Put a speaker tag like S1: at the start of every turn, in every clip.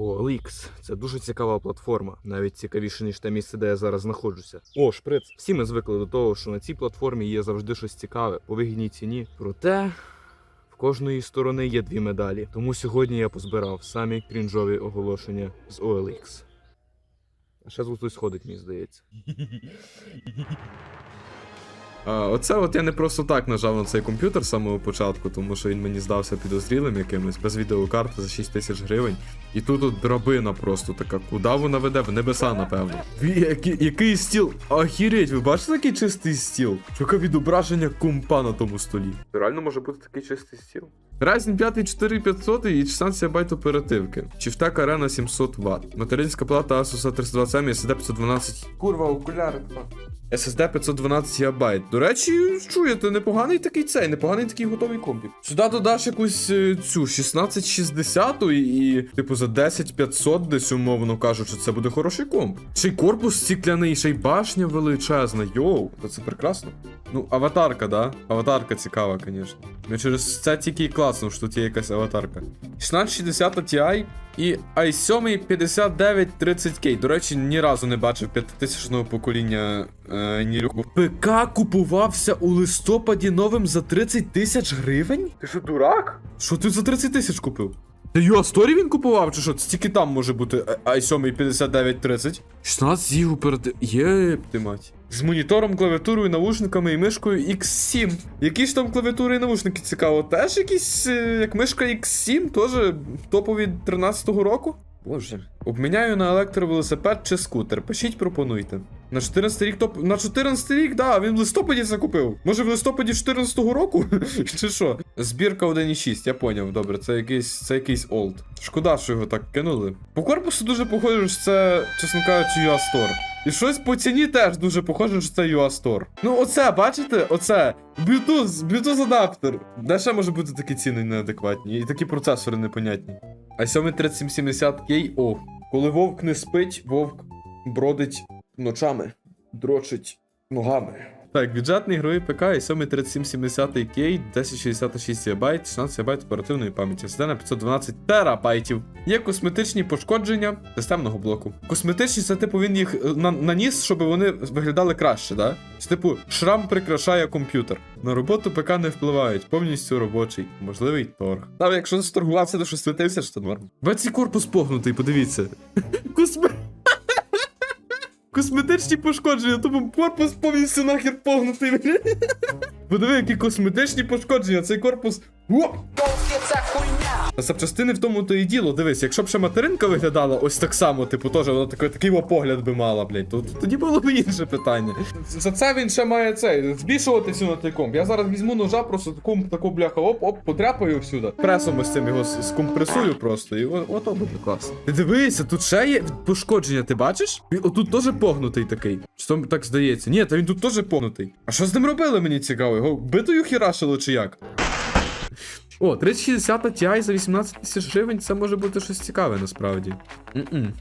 S1: OLX – це дуже цікава платформа, навіть цікавіше, ніж те місце, де я зараз знаходжуся. О, шприц. Всі ми звикли до того, що на цій платформі є завжди щось цікаве по вигідній ціні. Проте в кожної сторони є дві медалі. Тому сьогодні я позбирав самі крінжові оголошення з OLX. А ще хтось ходить, мені здається. А, оце от я не просто так нажав на цей комп'ютер з самого початку, тому що він мені здався підозрілим якимось, без відеокарти за 6 тисяч гривень. І тут от драбина просто така, куди вона веде? В небеса, напевно. Який, який стіл? Охереть, ви бачите такий чистий стіл? Яке відображення компа на тому столі? Реально може бути такий чистий стіл. Ryzen 5 4500 і 16 ББ оперативки. Чифтак Arena 700 Вт. Материнська плата Asus A320 SSD 512. Курва, окуляри. SSD 512 ГБ. До речі, чуєте, непоганий такий цей, непоганий такий готовий компік. Сюди додаш якусь е, цю 1660 і, типу за 10500 десь умовно кажучи, це буде хороший комп. Ще й корпус стікляний, ще й башня величезна. Йоу, то це прекрасно. Ну, аватарка, да? Аватарка цікава, звісно. Ну через це тільки класно, що тут є якась аватарка. 1660 Ti і i7 5930K. До речі, ні разу не бачив 5000 покоління е, Нілюку. ПК купувався у листопаді новим за 30 тисяч гривень? Ти що, дурак? Що ти за 30 тисяч купив? Та Юасторі він купував, чи що? Це тільки там може бути е, i7 5930. 16 гіг оператив. Єп, ти мать. З монітором, клавіатурою, навушниками і мишкою X7. Які ж там клавіатури і навушники цікаво? Теж якісь, е, як мишка X7, теж топові 13-го року? Боже. Обміняю на електровелосипед чи скутер. Пишіть, пропонуйте. На 14 рік топ. На 14 рік, да, він в листопаді це купив. Може в листопаді 14-го року? Чи що? Збірка 1.6, я поняв, добре, це якийсь це якийсь олд. Шкода, що його так кинули. По корпусу дуже похоже, що це, чесно кажучи, Store. І щось по ціні теж дуже похоже, що це Store. Ну, оце, бачите? Оце. Bluetooth, Bluetooth адаптер. Де ще може бути такі ціни неадекватні? І такі процесори непонятні. А 7 3770 k о. Коли вовк не спить, вовк бродить ночами, дрочить ногами. Так, бюджетний ігровий ПК і 7 3770K, 1066 ГБ, 16 ГБ оперативної пам'яті, SSD на 512 терабайтів. Є косметичні пошкодження системного блоку. Косметичні це типу він їх е, наніс, щоб вони виглядали краще, да? Це, типу, шрам прикрашає комп'ютер. На роботу ПК не впливають, повністю робочий, можливий торг. Та якщо сторгувався до 6 тисяч, то норм. Баці корпус погнутий, подивіться. Косме... Косметичні пошкодження, тому корпус повністю нахер погнутий. Подиви, які косметичні пошкодження, цей корпус. О! Та запчастини в тому то і діло. Дивись, якщо б ще материнка виглядала ось так само, типу, теж вона такий, такий погляд би мала, блядь, то тоді було б інше питання. За це він ще має цей, збільшуватися на той комп. Я зараз візьму ножа, просто таку, таку бляха, оп, оп, подряпаю всюди. Пресом ось цим його скомпресую просто, і о- ото буде класно. Ти дивися, тут ще є пошкодження, ти бачиш? Отут теж погнутий такий. Чи то так здається? Ні, та він тут теж погнутий. А що з ним робили, мені цікаво? Його битою хірашило чи як? О, 3060 Ti за 18 тисяч гривень це може бути щось цікаве насправді. М-м.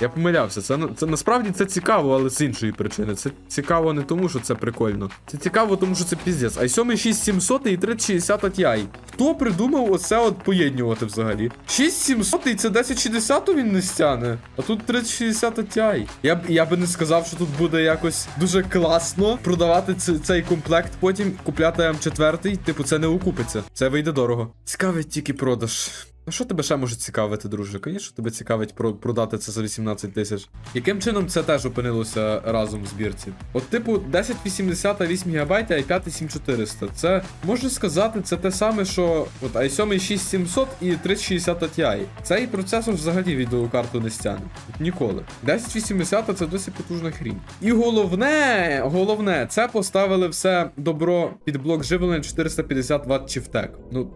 S1: Я помилявся, це, це насправді це цікаво, але з іншої причини. Це цікаво не тому, що це прикольно. Це цікаво, тому що це піздець. А 7 6700 і 3060 Ti. Хто придумав оце от поєднювати взагалі? 6700 і це 1060 він не стяне. А тут 3060 Ti. Я б я би не сказав, що тут буде якось дуже класно продавати ц- цей комплект, потім купляти М4, типу, це не окупиться. Це вийде дорого. Цікавить тільки продаж. А що тебе ще може цікавити, друже? Звісно, тебе цікавить про- продати це за 18 тисяч. Яким чином це теж опинилося разом в збірці? От, типу, 1080 8 ГБ, а i5 7400. Це можна сказати, це те саме, що от i7 6700 і 3060 Ti. Цей процесор взагалі відеокарту не стягне. Ніколи. 1080 це досить потужна хрінь. І головне, головне, це поставили все добро під блок живлення 450 Вт Чифтек. Ну,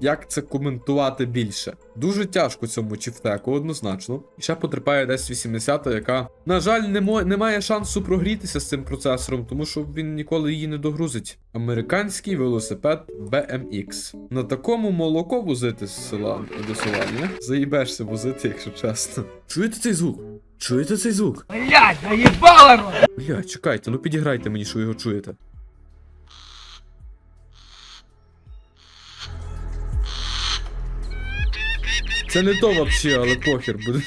S1: як це коментувати більше? Дуже тяжко цьому чифтеку, однозначно. І ще потерпає 1080, яка, на жаль, не, мо- не має шансу прогрітися з цим процесором, тому що він ніколи її не догрузить. Американський велосипед BMX. На такому молоко возити з села до села, ні? Заїбешся возити, якщо чесно. Чуєте цей звук? Чуєте цей звук?
S2: Блять, наебало его!
S1: Бля, чекайте, ну підіграйте мені, що ви його чуєте. Це не то вообще, але похер буде.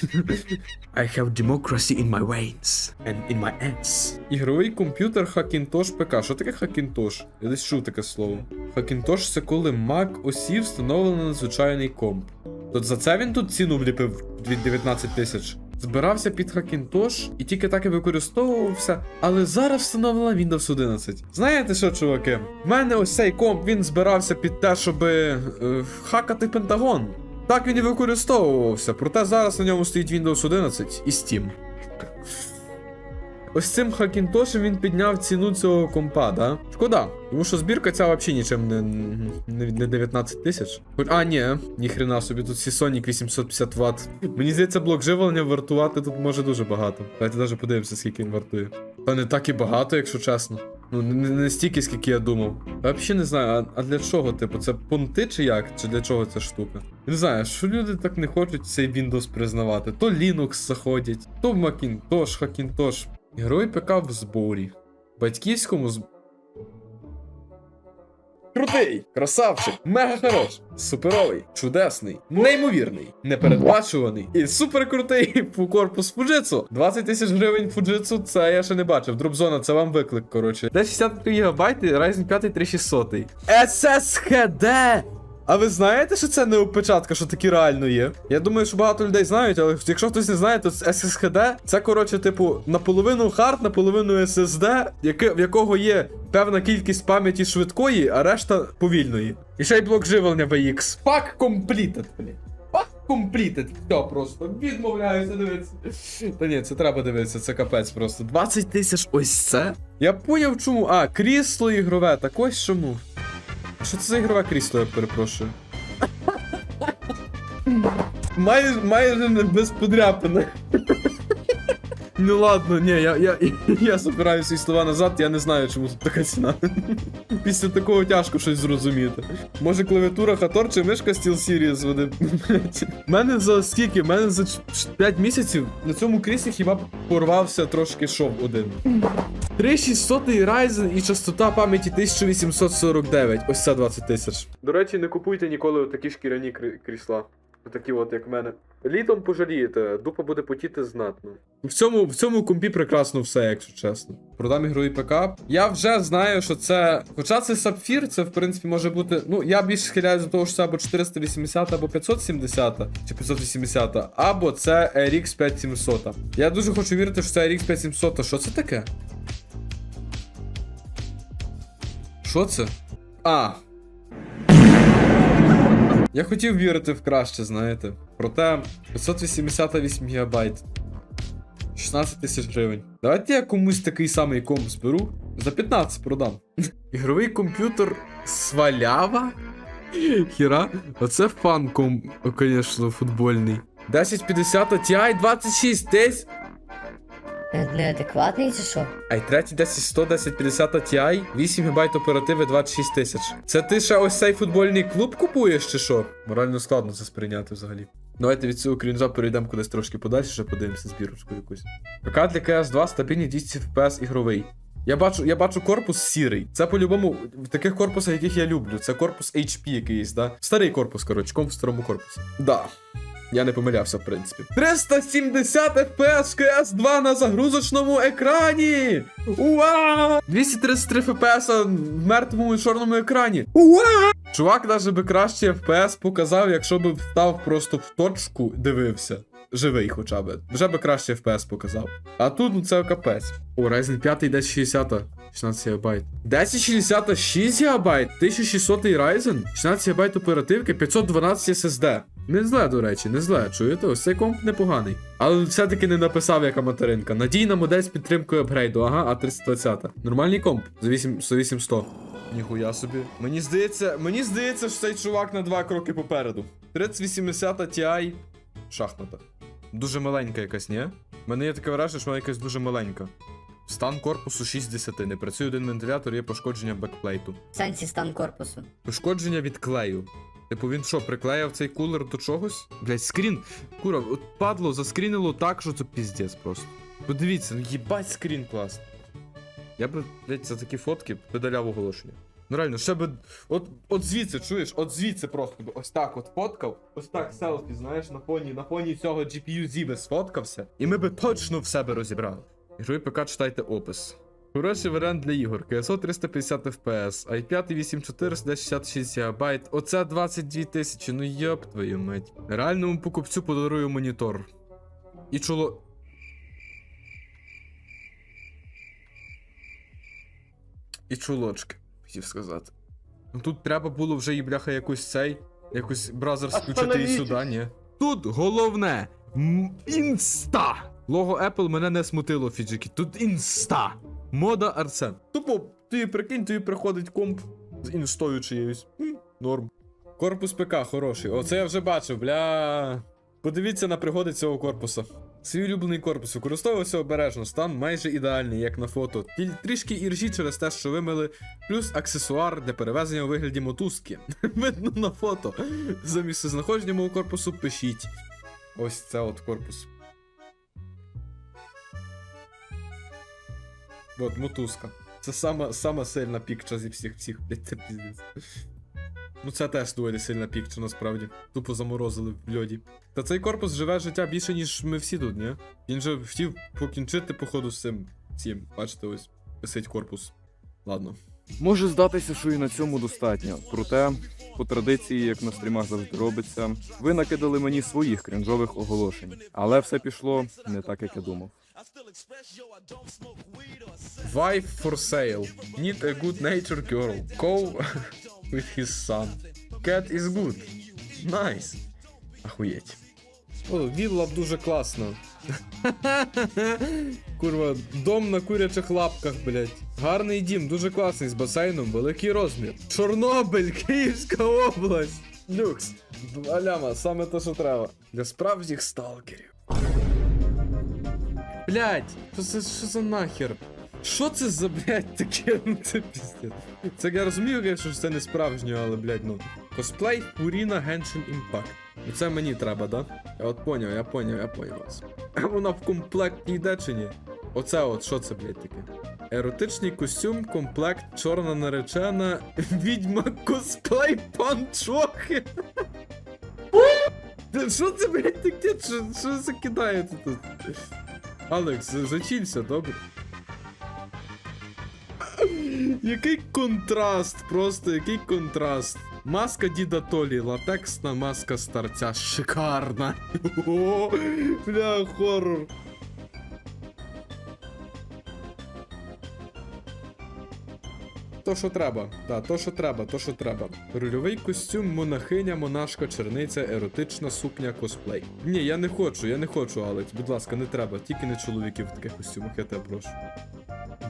S1: I have democracy in my veins and in my ass. Ігровий комп'ютер Hackintosh ПК. Що таке Hackintosh? Я десь чув таке слово. Hackintosh це коли Mac осі встановлено на звичайний комп. Тут за це він тут ціну вліпив від 19 тисяч. Збирався під Hackintosh і тільки так і використовувався, але зараз встановлена Windows 11. Знаєте що, чуваки? В мене ось цей комп він збирався під те, щоб е, хакати Пентагон. Так він і використовувався, проте зараз на ньому стоїть Windows 11 і Steam. Ось цим Хакінтошем він підняв ціну цього компа, да? Шкода. Тому що збірка ця взагалі нічим не, не, не 19 тисяч. А, ні, ніхрена собі, тут Seasonic 850 Вт. Мені здається, блок живлення вартувати тут може дуже багато. Давайте навіть подивимося, скільки він вартує. Та не так і багато, якщо чесно. Ну, не, не стільки, скільки я думав. Взагалі не знаю, а, а для чого, типу, це понти чи як? Чи для чого ця штука? Не знаю, що люди так не хочуть цей Windows признавати. То Linux заходять, то в Macintosh, Hackintosh. Герой ПК в зборі. Батьківському з. Крутий, красавчик, мега хорош, суперовий, чудесний, неймовірний, непередбачуваний і суперкрутий по корпус Фуджитсу. 20 тисяч гривень Фуджитсу, це я ще не бачив. Дропзона, це вам виклик, коротше. Де 63 ГБ, Ryzen 5 3600. SSHD! А ви знаєте, що це не опечатка, що такі реально є? Я думаю, що багато людей знають, але якщо хтось не знає, то SSHD це, коротше, типу, наполовину хард, наполовину SSD, яке, в якого є певна кількість пам'яті швидкої, а решта повільної. І ще й блок живлення VX. Fuck completed, блін. Fuck completed. Все просто. Відмовляюся дивитися. Та ні, це треба дивитися, це капець просто. 20 тисяч ось це. Я поняв чому. А, крісло ігрове, так ось чому. Що це за ігрове крісло, я перепрошую? Майже, майже не без подряпини. Ну ладно, ні, я, я, я забираю свої слова назад, я не знаю, чому тут така ціна. Після такого тяжко щось зрозуміти. Може клавіатура Хатор чи мишка SteelSeries вони. блядь. мене за скільки? Мене за 5 місяців на цьому кріслі хіба порвався трошки шов один. 3600 Ryzen і частота пам'яті 1849. Ось це 20 тисяч. До речі, не купуйте ніколи такі шкіряні крісла. Такі от, як в мене. Літом пожалієте, дупа буде потіти знатно. В цьому, в цьому компі прекрасно все, якщо чесно. Продам ігровий ПК. Я вже знаю, що це. Хоча це сапфір, це в принципі може бути. Ну, я більше схиляюсь до того, що це або 480, або 570, чи 580, або це RX 5700. Я дуже хочу вірити, що це RX 5700. Що це таке? Що це? А. Я хотів вірити в краще, знаєте. Проте 588 ГБ. 16 тисяч гривень. Давайте я комусь такий самий комп зберу. За 15 продам. Ігровий комп'ютер свалява? Хіра, оце фанком, звісно, футбольний. 1050 Ti 26 тисяч.
S3: Неадекватний чи що?
S1: i3 10100 1050 Ti, 8 ГБ оперативи 26 тисяч. Це ти ще ось цей футбольний клуб купуєш чи що? Морально складно це сприйняти взагалі. Давайте від цього крінжа перейдемо кудись трошки подальше, ще подивимося збірочку якусь. ПК для CS2 стабільні 200 FPS ігровий. Я бачу, я бачу корпус сірий. Це по-любому в таких корпусах, яких я люблю. Це корпус HP якийсь, да? Старий корпус, коротше, комп в старому корпусі. Да. Я не помилявся, в принципі. 370 FPS cs 2 на загрузочному екрані! Уа! 233 FPS в мертвому чорному екрані. Уа! Чувак навіть би краще FPS показав, якщо б встав просто в точку, дивився. Живий хоча б. Вже би краще FPS показав. А тут ну це капець. О, Ryzen 5 1060, 16 ГБ. 1060 6 ГБ, 1600 Ryzen, 16 ГБ оперативки, 512 SSD. Не зле, до речі, не зле. Чуєте? Ось цей комп непоганий. Але все-таки не написав, яка материнка. Надійна модель з підтримкою апгрейду, ага, А320. Нормальний комп за 8 за 8100. Ніхуя собі. Мені здається, мені здається, що цей чувак на два кроки попереду. 3080 Ti шахмата. Дуже маленька якась, ні? У мене є таке враження, що вона якась дуже маленька. Стан корпусу 6 з 10. Не працює один вентилятор, є пошкодження бекплейту.
S3: В сенсі стан корпусу.
S1: Пошкодження від клею. Типу він що, приклеїв цей кулер до чогось? Блять, скрін. Кура, от падло, заскрінило так, що це піздець просто. Подивіться, ну їбать скрін класний. Я би, блять, за такі фотки видаляв оголошення. Ну реально, ще би. От, от звідси, чуєш, от звідси просто би ось так от фоткав, ось так селфі, знаєш, на фоні, на фоні цього GPU Зіби сфоткався, і ми би точно в себе розібрали. Ігровий ПК читайте опис. Хороший варіант для ігор. КСО 350 FPS, i5 8400 66 ГБ. Оце 22 тисячі, ну йоп твою мать. Реальному покупцю подарую монітор. І чоло. І чулочки, хотів сказати. Ну тут треба було вже і бляха якусь цей, якусь бразер включити і сюди, ні. Тут головне інста. Лого Apple мене не смутило, фіджики. Тут інста. Мода Арсен. Тупо, ти прикинь, тобі приходить комп з інстою чиєюсь. М, Норм. Корпус ПК хороший. Оце я вже бачив, бля. Подивіться на пригоди цього корпуса. Свій улюблений корпус використовувався обережно, стан майже ідеальний, як на фото. Тіль трішки іржі через те, що вимили, плюс аксесуар для перевезення у вигляді мотузки. Видно на фото. За місце знаходження мого корпусу пишіть. Ось це от корпус. От мотузка. Це сама, сама сильна пікча зі всіх всіх, блядь, це піздець. Ну це теж доволі сильна пікча, насправді. Тупо заморозили в льоді. Та цей корпус живе життя більше, ніж ми всі тут, ні? Він же хотів покінчити, походу, з цим. цим. Бачите, ось висить корпус. Ладно.
S4: Може здатися, що і на цьому достатньо. Проте, по традиції, як на стрімах завжди робиться, ви накидали мені своїх крінжових оголошень. Але все пішло не так, як я думав.
S1: Wife for sale. Need a good nature girl. Go with his son. Cat is good. Nice. Ахуєть. О, вілла дуже класна. Курва, дом на курячих лапках, блять. Гарний дім, дуже класний, з басейном, великий розмір. Чорнобиль, Київська область. Люкс. Два ляма, саме те, що треба. Для справжніх сталкерів. Блять, що це що за нахер? Що це за, блядь, таке? Ну це піздець. Це я розумію, що це не справжнє, але, блядь, ну. Косплей Пуріна Genshin Impact. Ну це мені треба, да? Я от поняв, я поняв, я поняв вас. Вона в комплекті йде чи ні? Оце от, що це, блядь, таке? Еротичний костюм, комплект, чорна наречена, відьма косплей панчохи. Що це, блядь, таке? Що, що закидаєте тут? Алекс, зачілься, добре? Який контраст, просто який контраст. Маска Діда Толі, латексна маска старця. Шикарна. Бля, хоррор. То, що треба, так, то, що треба, то, що треба. Рольовий костюм, монахиня, монашка, черниця, еротична сукня, косплей. Ні, я не хочу, я не хочу, Алекс, будь ласка, не треба. Тільки не чоловіків в таких костюмах, я тебе прошу.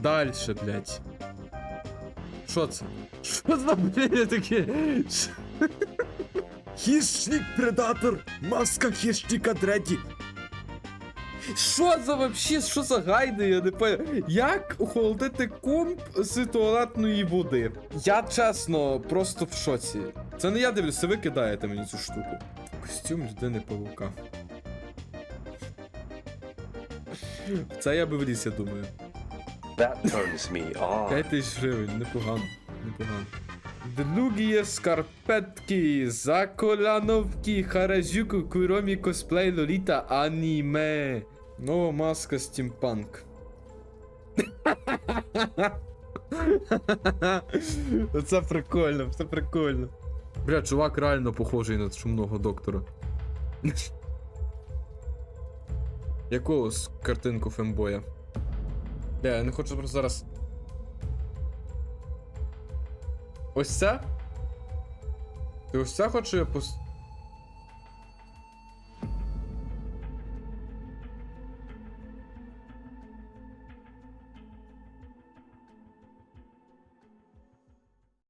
S1: Дальше, блядь. Що це? Що за блядь, таке? Хищник предатор! Маска хищника третій! Що за вообще, що за гайди, я не пам'ятаю. Як охолодити комп з туалетної води? Я чесно, просто в шоці. Це не я дивлюся, ви кидаєте мені цю штуку. Костюм людини павука. Це я би вліз, я думаю.
S5: That turns me on.
S1: 5 тисяч гривень, непогано, непогано. Другі скарпетки, заколяновки, хараджуку, куромі косплей, лоліта, аніме. Нова маска стімпанк. Це прикольно, це прикольно. Бля, чувак реально похожий на шумного доктора. Яку с- картинку фембоя? Бля, я не хочу просто зараз. Ось це? Ти ось це хочу я пос...